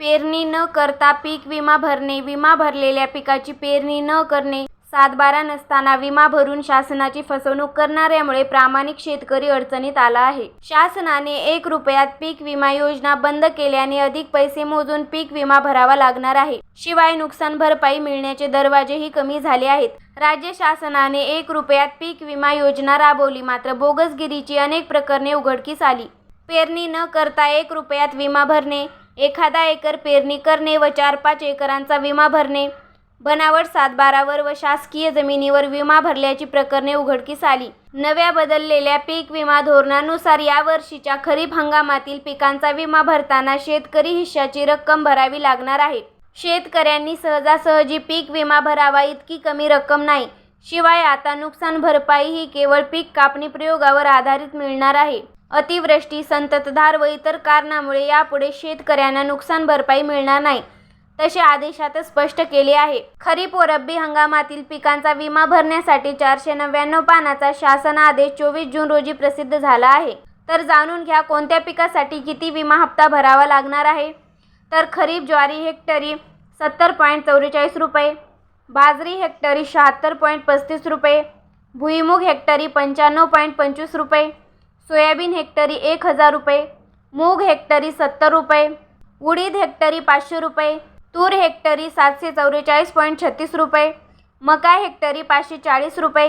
पेरणी न करता पीक विमा भरणे विमा भरलेल्या पिकाची पेरणी न करणे सातबारा नसताना विमा भरून शासनाची फसवणूक करणाऱ्यामुळे प्रामाणिक शेतकरी अडचणीत आला आहे. शासनाने एक रुपयात पीक विमा योजना बंद केल्याने अधिक पैसे मोजून पीक विमा भरावा लागणार आहे. शिवाय नुकसान भरपाई मिळण्याचे दरवाजेही कमी झाले आहेत. राज्य शासनाने एक रुपयात पीक विमा योजना राबवली मात्र बोगसगिरीची अनेक प्रकरणे उघडकीस आली. पेरणी न करता एक रुपयात विमा भरणे एखादा एकर पेरणी करणे व चार पाच एकरांचा विमा भरणे. बनावट सातबारावर व शासकीय जमिनीवर विमा भरल्याची प्रकरणे उघडकीस आली. नव्या बदललेल्या पीक विमा धोरणानुसार यावर्षीच्या खरीप हंगामातील पिकांचा विमा भरताना शेतकरी हिश्श्याची रक्कम भरावी लागणार आहे. शेतकऱ्यांनी सहजासहजी पीक विमा भरावा इतकी कमी रक्कम नाही. शिवाय आता नुकसान भरपाई ही केवळ पीक कापणी प्रयोगावर आधारित मिळणार आहे. अतिवृष्टी संततधार व इतर कारणामुळे यापुढे शेतकऱ्यांना नुकसान भरपाई मिळणार नाही तसे आदेशातच स्पष्ट केले आहे. खरीप व रब्बी हंगामातील पिकांचा विमा भरण्यासाठी चारशे नव्याण्णव पानाचा शासन आदेश चोवीस जून रोजी प्रसिद्ध झाला आहे. तर जाणून घ्या कोणत्या पिकासाठी किती विमा हप्ता भरावा लागणार आहे? तर खरीप ज्वारी हेक्टरी सत्तर पॉईंट चौवेचाळीस रुपये बाजरी हेक्टरी शहात्तर पॉईंट पस्तीस रुपये भुईमुग हेक्टरी पंच्याण्णव पॉईंट पंचवीस रुपये सोयाबीन हेक्टरी एक हजार रुपये मूग हेक्टरी सत्तर रुपये उडीद हेक्टरी पाचशे रुपये तूर हेक्टरी सातशे चौवेचाळीस पॉईंट छत्तीस रुपये मका हेक्टरी पाचशे चाळीस रुपये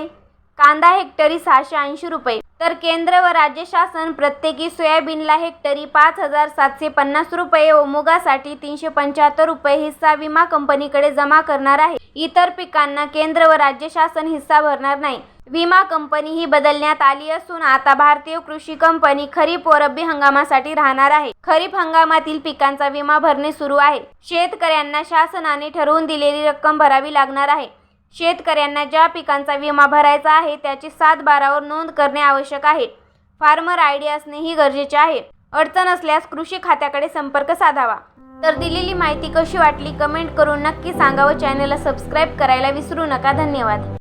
कांदा हेक्टरी सहाशे ऐंशी रुपये. तर केंद्र व राज्य शासन प्रत्येकी सोयाबीनला हेक्टरी पाच हजार सातशे पन्नास रुपये व मुगासाठी तीनशे पंच्याहत्तर रुपये हिस्सा विमा कंपनीकडे जमा करणार आहे. इतर पिकांना केंद्र व राज्य शासन हिस्सा भरणार नाही. विमा कंपनी ही बदलण्यात आली असून आता भारतीय कृषी कंपनी खरीप व रब्बी हंगामासाठी राहणार आहे. खरीप हंगामातील पिकांचा विमा भरणे सुरू आहे. शेतकऱ्यांना शासनाने ठरवून दिलेली रक्कम भरावी लागणार आहे. शेतकऱ्यांना ज्या पिकांचा विमा भरायचा आहे त्याची सात बारावर नोंद करणे आवश्यक आहे. फार्मर आय डी असणेही गरजेचे आहे. अडचण असल्यास कृषी खात्याकडे संपर्क साधावा. तर दिलेली माहिती कशी वाटली कमेंट करून नक्की सांगा व चॅनलला सबस्क्राईब करायला विसरू नका. धन्यवाद.